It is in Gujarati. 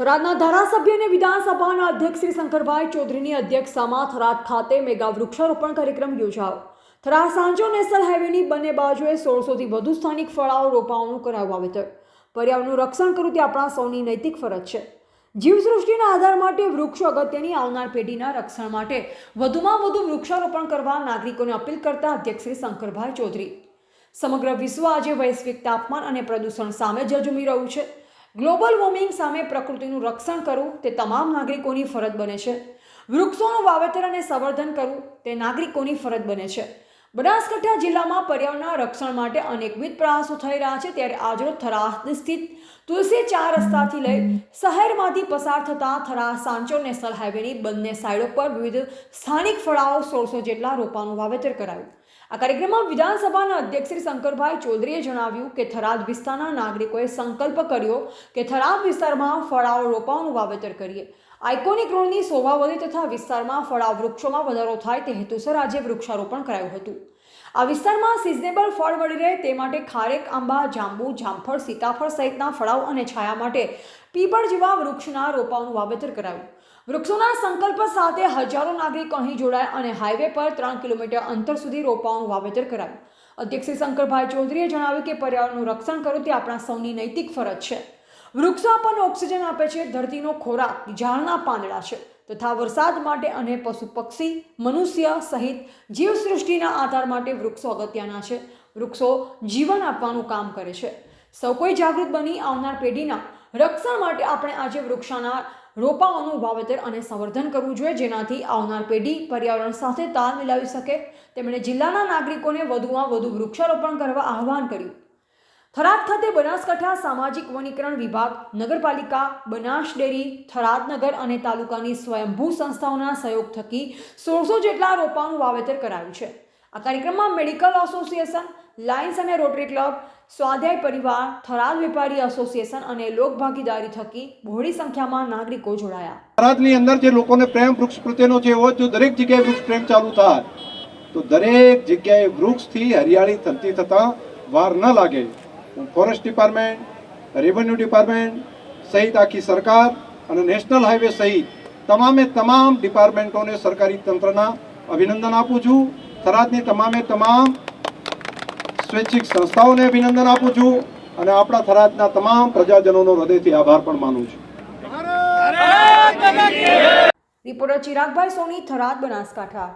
થરાદના ધારાસભ્ય અને વિધાનસભાના અધ્યક્ષ શ્રી શંકરભાઈ ચૌધરીની અધ્યક્ષતામાં થરાદ ખાતે મેગા વૃક્ષારોપણ કાર્યક્રમ યોજાયો. થરાદ સાંજો નેશનલ હાઈવેની બંને બાજુએ સોળસોથી વધુ સ્થાનિક ફળાઓ રોપાઓનું કરાયું વાવેતર. પર્યાવરણનું રક્ષણ કરવું તે આપણા સૌની નૈતિક ફરજ છે. જીવસૃષ્ટિના આધાર માટે વૃક્ષો અગત્યની આવનાર પેઢીના રક્ષણ માટે વધુમાં વધુ વૃક્ષારોપણ કરવા નાગરિકોને અપીલ કરતા અધ્યક્ષ શ્રી શંકરભાઈ ચૌધરી. સમગ્ર વિશ્વ આજે વૈશ્વિક તાપમાન અને પ્રદૂષણ સામે જજુમી રહ્યું છે. ગ્લોબલ વોર્મિંગ સામે પ્રકૃતિનું રક્ષણ કરવું તે તમામ નાગરિકોની ફરજ બને છે. વૃક્ષોનું વાવેતર અને સંવર્ધન કરવું તે નાગરિકોની ફરજ બને છે. બનાસકાંઠા જિલ્લામાં પર્યાવરણના રક્ષણ માટે અનેકવિધ પ્રયાસો થઈ રહ્યા છે. ત્યારે આજરોજ થરાદ સ્થિત તુલસી ચાર રસ્તાથી લઈ શહેરમાંથી પસાર થતા થરા સાંચો નેશનલ હાઈવેની બંને સાઈડો પર વિવિધ સ્થાનિક ફળાઓ સોળસો જેટલા રોપાનું વાવેતર કરાયું. આ કાર્યક્રમમાં વિધાનસભાના અધ્યક્ષ શ્રી શંકરભાઈ ચૌધરીએ જણાવ્યું કે થરાદ વિસ્તારના નાગરિકોએ સંકલ્પ કર્યો કે થરાદ વિસ્તારમાં ફળાઓ રોપાઓનું વાવેતર કરીએ. આઇકોનિક રોડની શોભા વધે તથા વિસ્તારમાં ફળાવ વૃક્ષોમાં વધારો થાય તે હેતુસર આજે વૃક્ષારોપણ કરાયું હતું. આ વિસ્તારમાં સિઝનેબલ ફળ મળી રહે તે માટે ખારેક, આંબા, જાંબુ, જામફળ, સીતાફળ સહિતના ફળાઓ અને છાયા માટે પીપળ જેવા વૃક્ષના રોપાઓનું વાવેતર કરાયું. વૃક્ષોના સંકલ્પ સાથે હજારો નાગરિકો અહીં જોડાયા અને હાઈવે પર ત્રણ કિલોમીટર અંતર સુધી રોપાઓનું વાવેતર કરાયું. અધ્યક્ષ શંકરભાઈ ચૌધરીએ જણાવ્યું કે પર્યાવરણનું રક્ષણ કરવું તે આપણા સૌની નૈતિક ફરજ છે. વૃક્ષો આપણને ઓક્સિજન આપે છે, ધરતીનો ખોરાક, ઝાડના પાંદડા છે, તથા વરસાદ માટે અને પશુ પક્ષી, મનુષ્ય સહિત જીવસૃષ્ટિના આધાર માટે વૃક્ષો અગત્યના છે. વૃક્ષો જીવન આપવાનું કામ કરે છે. સૌ કોઈ જાગૃત બની આવનાર પેઢીના રક્ષણ માટે આપણે આજે વૃક્ષાના રોપાઓનું વાવેતર અને સંવર્ધન કરવું જોઈએ. જેનાથી આવનાર પેઢી પર્યાવરણ સાથે તાલ મિલાવી શકે. તેમણે જિલ્લાના નાગરિકોને વધુમાં વધુ વૃક્ષારોપણ કરવા આહવાન કર્યું. થરાદ ખાતે બનાસકાંઠા સામાજિક વનીકરણ વિભાગ, નગરપાલિકા, બનાસ ડેરી થરાદનગર અને તાલુકાની સ્વયંભૂ સંસ્થાઓના સહયોગ થકી સોળસો જેટલા રોપાનું વાવેતર કરાયું છે. આ કાર્યક્રમમાં મેડિકલ એસોસિએશન લાયન્સ અને રોટરી ક્લબ, સ્વાધ્યાય પરિવાર, થરાદ વેપારી એસોસિએશન અને લોકભાગીદારી થકી બહોળી સંખ્યામાં નાગરિકો જોડાયા. થરાદની અંદર જે લોકોને પ્રેમ વૃક્ષ પ્રત્યેનો જે હોય જો દરેક જગ્યાએ વૃક્ષ પ્રેમ ચાલુ થાય. તો દરેક જગ્યાએ વૃક્ષથી હરિયાળી થતી થતાં વાર ન લાગે. ફોરેસ્ટ ડિપાર્ટમેન્ટ રેવન્યુ ડિપાર્ટમેન્ટ સહિત આખી સરકાર અને નેશનલ હાઈવે સહિત તમામે તમામ ડિપાર્ટમેન્ટોને સરકારી તંત્રના અભિનંદન આપું છું. થરાદની તમામે તમામ સ્વૈચ્છિક સંસ્થાઓને અભિનંદન આપું છું અને આપણા થરાદના તમામ પ્રજાજનોનો હૃદયથી આભાર પણ માનું છું. રિપોર્ટર ચિરાગભાઈ સોની થરાદ બનાસકાંઠા.